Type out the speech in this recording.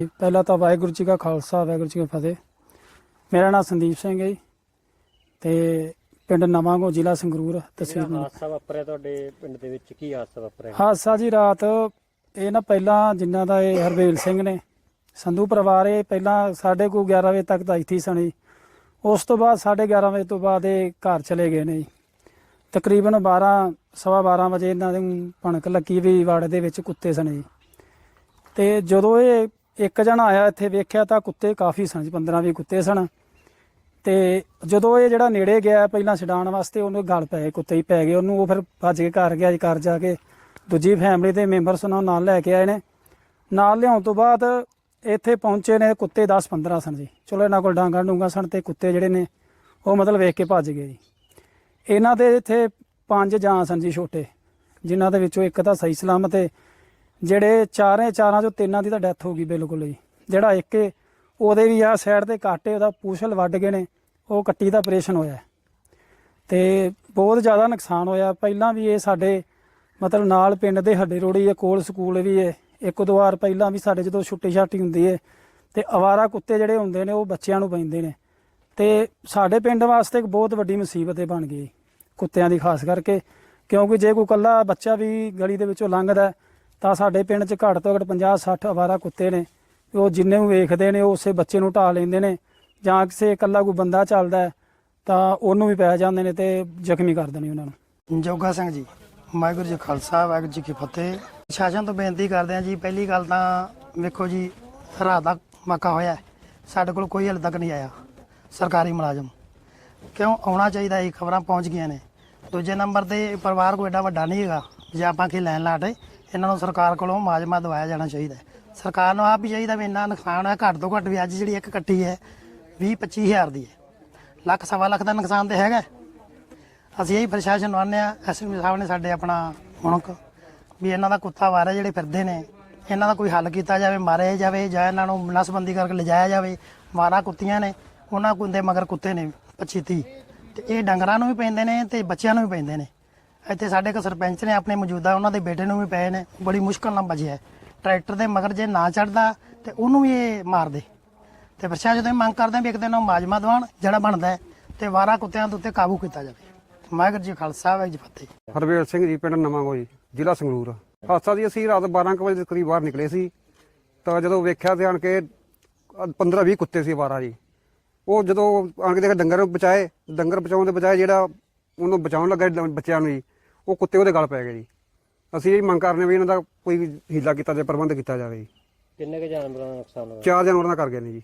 ਪਹਿਲਾਂ ਤਾਂ ਵਾਹਿਗੁਰੂ ਜੀ ਕਾ ਖਾਲਸਾ ਵਾਹਿਗੁਰੂ ਜੀ ਕੀ ਫਤਿਹ। ਮੇਰਾ ਨਾਮ ਸੰਦੀਪ ਸਿੰਘ ਹੈ ਜੀ ਤੇ ਪਿੰਡ ਨਵਾਂਗੋ ਜ਼ਿਲ੍ਹਾ ਸੰਗਰੂਰ ਤਹਿਸੀਲ ਜਿਹੜਾ ਹਾਦਸਾ ਵਾਪਰਿਆ ਤੁਹਾਡੇ ਪਿੰਡ ਦੇ ਵਿੱਚ ਕੀ ਹਾਦਸਾ ਵਾਪਰਿਆ? ਹਾਦਸਾ ਜੀ ਰਾਤ ਇਹ ਨਾ ਪਹਿਲਾਂ ਜਿਨ੍ਹਾਂ ਦਾ ਇਹ ਹਰਵੇਲ ਸਿੰਘ ਨੇ ਸੰਧੂ ਪਰਿਵਾਰ ਇਹ ਪਹਿਲਾਂ ਸਾਡੇ ਕੋਲ 11 ਵਜੇ ਤੱਕ ਤਾਂ ਇੱਥੇ ਹੀ ਸਣੀ ਉਸ ਤੋਂ ਬਾਅਦ 11:30 ਵਜੇ ਤੋਂ ਬਾਅਦ ਇਹ ਘਰ ਚਲੇ ਗਏ ਨੇ ਜੀ। ਤਕਰੀਬਨ 12 ਸਵਾ 12 ਵਜੇ ਇਹਨਾਂ ਨੂੰ ਭਣਕ ਲੱਗੀ ਵੀ ਵਾੜੇ ਦੇ ਵਿੱਚ ਕੁੱਤੇ ਸਨ ਜੀ। ਤੇ ਜਦੋਂ ਇਹ ਇੱਕ ਜਣਾ ਆਇਆ ਇੱਥੇ ਵੇਖਿਆ ਤਾਂ ਕੁੱਤੇ ਕਾਫੀ ਸਨ ਜੀ 15 20 ਕੁੱਤੇ ਸਨ। ਤੇ ਜਦੋਂ ਇਹ ਜਿਹੜਾ ਨੇੜੇ ਗਿਆ ਪਹਿਲਾਂ ਛਡਾਉਣ ਵਾਸਤੇ ਉਹਨੂੰ ਗਲ ਪੈ ਗਏ, ਕੁੱਤੇ ਹੀ ਪੈ ਗਏ, ਉਹਨੂੰ ਉਹ ਫਿਰ ਭੱਜ ਕੇ ਘਰ ਗਿਆ ਜੀ, ਘਰ ਜਾ ਕੇ ਦੂਜੀ ਫੈਮਿਲੀ ਦੇ ਮੈਂਬਰਸ ਉਹਨਾਂ ਨੂੰ ਨਾਲ ਲੈ ਕੇ ਆਏ ਨੇ। ਨਾਲ ਲਿਆਉਣ ਤੋਂ ਬਾਅਦ ਇੱਥੇ ਪਹੁੰਚੇ ਨੇ ਕੁੱਤੇ 10 15 ਸਨ ਜੀ। ਚਲੋ ਇਹਨਾਂ ਕੋਲ ਡਾਂਗਾ ਡੂੰਗਾ ਸਨ ਤੇ ਕੁੱਤੇ ਜਿਹੜੇ ਨੇ ਉਹ ਮਤਲਬ ਵੇਖ ਕੇ ਭੱਜ ਗਏ ਜੀ। ਇਹਨਾਂ ਦੇ ਇੱਥੇ ਪੰਜ ਜਾਂ ਸਨ ਜੀ ਛੋਟੇ, ਜਿਨ੍ਹਾਂ ਦੇ ਵਿੱਚੋਂ ਇੱਕ ਤਾਂ ਸਹੀ ਸਲਾਮਤ ਹੈ ਜਿਹੜੇ ਚਾਰੇ ਚਾਰਾਂ ਚੋਂ ਤਿੰਨਾਂ ਦੀ ਤਾਂ ਡੈਥ ਹੋ ਗਈ ਬਿਲਕੁਲ ਜੀ। ਜਿਹੜਾ ਇੱਕ ਏ, ਉਹਦੇ ਵੀ ਆ ਸਾਈਡ ਤੇ ਕਾਟੇ ਉਹਦਾ ਪੂਛਲ ਵੱਢ ਗਏ ਨੇ, ਉਹ ਕੱਟੀ ਦਾ ਆਪਰੇਸ਼ਨ ਹੋਇਆ। ਹੈ। ਤੇ ਬਹੁਤ ਜ਼ਿਆਦਾ ਨੁਕਸਾਨ ਹੋਇਆ। ਪਹਿਲਾਂ ਵੀ ਇਹ ਸਾਡੇ ਮਤਲਬ ਨਾਲ ਪਿੰਡ ਦੇ ਹੱਡੇ ਰੋੜੀ ਹੈ ਕੋਲ ਸਕੂਲ ਵੀ ਹੈ ਇੱਕ ਦੋ ਵਾਰ ਪਹਿਲਾਂ ਵੀ ਸਾਡੇ ਜਦੋਂ ਛੁੱਟੀ ਛਾਟੀ ਹੁੰਦੀ ਹੈ ਤੇ ਅਵਾਰਾ ਕੁੱਤੇ ਜਿਹੜੇ ਹੁੰਦੇ ਨੇ, ਉਹ ਬੱਚਿਆਂ ਨੂੰ ਪੈਂਦੇ ਨੇ। ਤੇ ਸਾਡੇ ਪਿੰਡ ਵਾਸਤੇ ਇੱਕ ਬਹੁਤ ਵੱਡੀ ਮੁਸੀਬਤ ਇਹ ਬਣ ਗਈ ਕੁੱਤਿਆਂ ਦੀ, ਖਾਸ ਕਰਕੇ। ਕਿਉਂਕਿ ਜੇ ਕੋਈ ਕੱਲਾ ਬੱਚਾ ਵੀ ਗਲੀ ਦੇ ਵਿੱਚੋਂ ਲੰਘਦਾ ਤਾਂ ਸਾਡੇ ਪਿੰਡ 'ਚ ਘੱਟ ਤੋਂ ਘੱਟ 50 60 ਅਵਾਰਾ ਕੁੱਤੇ ਨੇ। ਉਹ ਜਿੰਨੇ ਨੂੰ ਵੇਖਦੇ ਨੇ, ਉਹ ਉਸੇ ਬੱਚੇ ਨੂੰ ਢਾ ਲੈਂਦੇ ਨੇ। ਜਾਂ ਕਿਸੇ ਇਕੱਲਾ ਕੋਈ ਬੰਦਾ ਚੱਲਦਾ ਤਾਂ ਉਹਨੂੰ ਵੀ ਪੈ ਜਾਂਦੇ ਨੇ ਤੇ ਜ਼ਖਮੀ ਕਰ ਦਿੰਦੇ ਉਹਨਾਂ ਨੂੰ। ਜੋਗਾ ਸਿੰਘ ਜੀ, ਵਾਹਿਗੁਰੂ ਜੀ ਖਾਲਸਾ, ਵਾਹਿਗੁਰੂ ਜੀ ਕੀ ਫਤਿਹ। ਸ਼ਾਸਨ ਤੋਂ ਬੇਨਤੀ ਕਰਦੇ ਹਾਂ ਜੀ, ਪਹਿਲੀ ਗੱਲ ਤਾਂ ਵੇਖੋ ਜੀ, ਰਾਤ ਦਾ ਮੱਕਾ ਹੋਇਆ ਸਾਡੇ ਕੋਲ ਕੋਈ ਹਲੇ ਤੱਕ ਨਹੀਂ ਆਇਆ, ਸਰਕਾਰੀ ਮੁਲਾਜ਼ਮ। ਕਿਉਂ? ਆਉਣਾ ਚਾਹੀਦਾ ਇਹ ਖਬਰਾਂ ਪਹੁੰਚ ਗਈਆਂ ਨੇ। ਦੂਜੇ ਨੰਬਰ ਤੇ ਪਰਿਵਾਰ ਕੋਈ ਐਡਾ ਵੱਡਾ ਨਹੀਂ ਹੈਗਾ, ਜੇ ਆਪਾਂ ਕਿ ਲੈਣ ਲਾਟੇ ਇਹਨਾਂ ਨੂੰ ਸਰਕਾਰ ਕੋਲੋਂ ਮਾਜਮਾ ਦਵਾਇਆ ਜਾਣਾ ਚਾਹੀਦਾ ਹੈ। ਸਰਕਾਰ ਨੂੰ ਆਪ ਵੀ ਚਾਹੀਦਾ ਵੀ ਇੰਨਾ ਨੁਕਸਾਨ ਹੋਇਆ, ਘੱਟ ਤੋਂ ਘੱਟ ਵੀ ਅੱਜ ਜਿਹੜੀ ਇੱਕ ਕੱਟੀ ਹੈ 20 25 ਹਜ਼ਾਰ ਦੀ ਹੈ ਲੱਖ, ਸਵਾ ਲੱਖ ਦਾ ਨੁਕਸਾਨ ਤੇ ਹੈਗਾ ਹੈ। ਅਸੀਂ ਇਹੀ ਪ੍ਰਸ਼ਾਸਨ ਨੂੰ ਆਨੇ ਆ ਐਸਐਸਪੀ ਸਾਹਿਬ ਨੇ ਸਾਡੇ ਆਪਣਾ ਹੁਣਕ ਵੀ ਇਹਨਾਂ ਦਾ ਕੁੱਤਾ ਵਾਰਾ ਜਿਹੜੇ ਫਿਰਦੇ ਨੇ, ਇਹਨਾਂ ਦਾ ਕੋਈ ਹੱਲ ਕੀਤਾ ਜਾਵੇ, ਮਾਰਿਆ ਜਾਵੇ ਜਾਂ ਇਹਨਾਂ ਨੂੰ ਨਸਬੰਦੀ ਕਰਕੇ ਲਿਜਾਇਆ ਜਾਵੇ, ਮਾਰਾ ਕੁੱਤੀਆਂ ਨੇ, ਉਹਨਾਂ ਕੁੰਦੇ ਮਗਰ ਕੁੱਤੇ ਨੇ 25 30 ਤੇ ਇਹ ਡੰਗਰਾਂ ਨੂੰ ਵੀ ਪੈਂਦੇ ਨੇ ਤੇ ਬੱਚਿਆਂ ਨੂੰ ਵੀ ਪੈਂਦੇ ਨੇ ਇੱਥੇ ਸਾਡੇ ਕੋ ਸਰਪੰਚ ਨੇ ਆਪਣੇ ਮੌਜੂਦਾ ਉਹਨਾਂ ਦੇ ਬੇਟੇ ਨੂੰ ਵੀ ਪਏ ਨੇ, ਬੜੀ ਮੁਸ਼ਕਲ ਨਾਲ ਬਚਿਆ ਟਰੈਕਟਰ ਦੇ ਮਗਰ ਜੇ ਨਾ ਚੜਦਾ ਤੇ ਉਹਨੂੰ ਵੀ ਇਹ ਮਾਰਦੇ ਤੇ ਪ੍ਰਸ਼ਾਸਨ ਜਦੋਂ ਇਹ ਮੰਗ ਕਰਦੇ ਵੀ ਇੱਕ ਦਿਨ ਉਹ ਮਾਜਮਾ ਦਵਾਨ ਜਿਹੜਾ ਬਣਦਾ ਹੈ, ਤੇ ਵਾਰਾ ਕੁੱਤਿਆਂ ਦੇ ਉੱਤੇ ਕਾਬੂ ਕੀਤਾ ਜਾਵੇ। ਵਾਹਿਗੁਰੂ ਜੀ ਖਾਲਸਾ, ਵਾਹਿਗੁਰੂ ਜੀ ਫਤਿਹ। ਹਰਵੇਲ ਸਿੰਘ ਜੀ, ਪਿੰਡ ਨਵਾਂਗੋ ਜੀ, ਜ਼ਿਲ੍ਹਾ ਸੰਗਰੂਰ। ਹਾਦਸਾ ਜੀ, ਅਸੀਂ ਰਾਤ 12 ਕੁ ਵਜੇ ਦੇ ਕਰੀਬ ਬਾਹਰ ਨਿਕਲੇ ਸੀ। ਤਾਂ ਜਦੋਂ ਵੇਖਿਆ ਤੇ ਆਣ ਕੇ 15 20 ਕੁੱਤੇ ਸੀ ਬਾਰਾ ਜੀ। ਉਹ ਜਦੋਂ ਆਣ ਕੇ ਦੇਖਿਆ ਡੰਗਰ ਬਚਾਏ, ਡੰਗਰ ਬਚਾਉਣ ਦੇ ਬਜਾਏ ਜਿਹੜਾ ਉਹਨੂੰ ਬਚਾਉਣ ਲੱਗਾ ਬੱਚਿਆਂ ਨੂੰ ਜੀ ਉਹ ਕੁੱਤੇ ਉਹਦੇ ਗਲ ਪੈ ਗਏ ਜੀ। ਅਸੀਂ ਇਹ ਮੰਗ ਕਰਨੇ ਵੀ ਇਹਨਾਂ ਦਾ ਕੋਈ ਹੀਲਾ ਕੀਤਾ ਜਾਵੇ ਪ੍ਰਬੰਧ ਕੀਤਾ ਜਾਵੇ ਜੀ। ਕਿੰਨੇ ਕੁ ਜਾਨਵਰਾਂ ਦਾ ਨੁਕਸਾਨ ਹੋਇਆ? ਚਾਰ ਜਾਨਵਰਾਂ ਦਾ ਕਰ ਗਏ ਨੇ ਜੀ।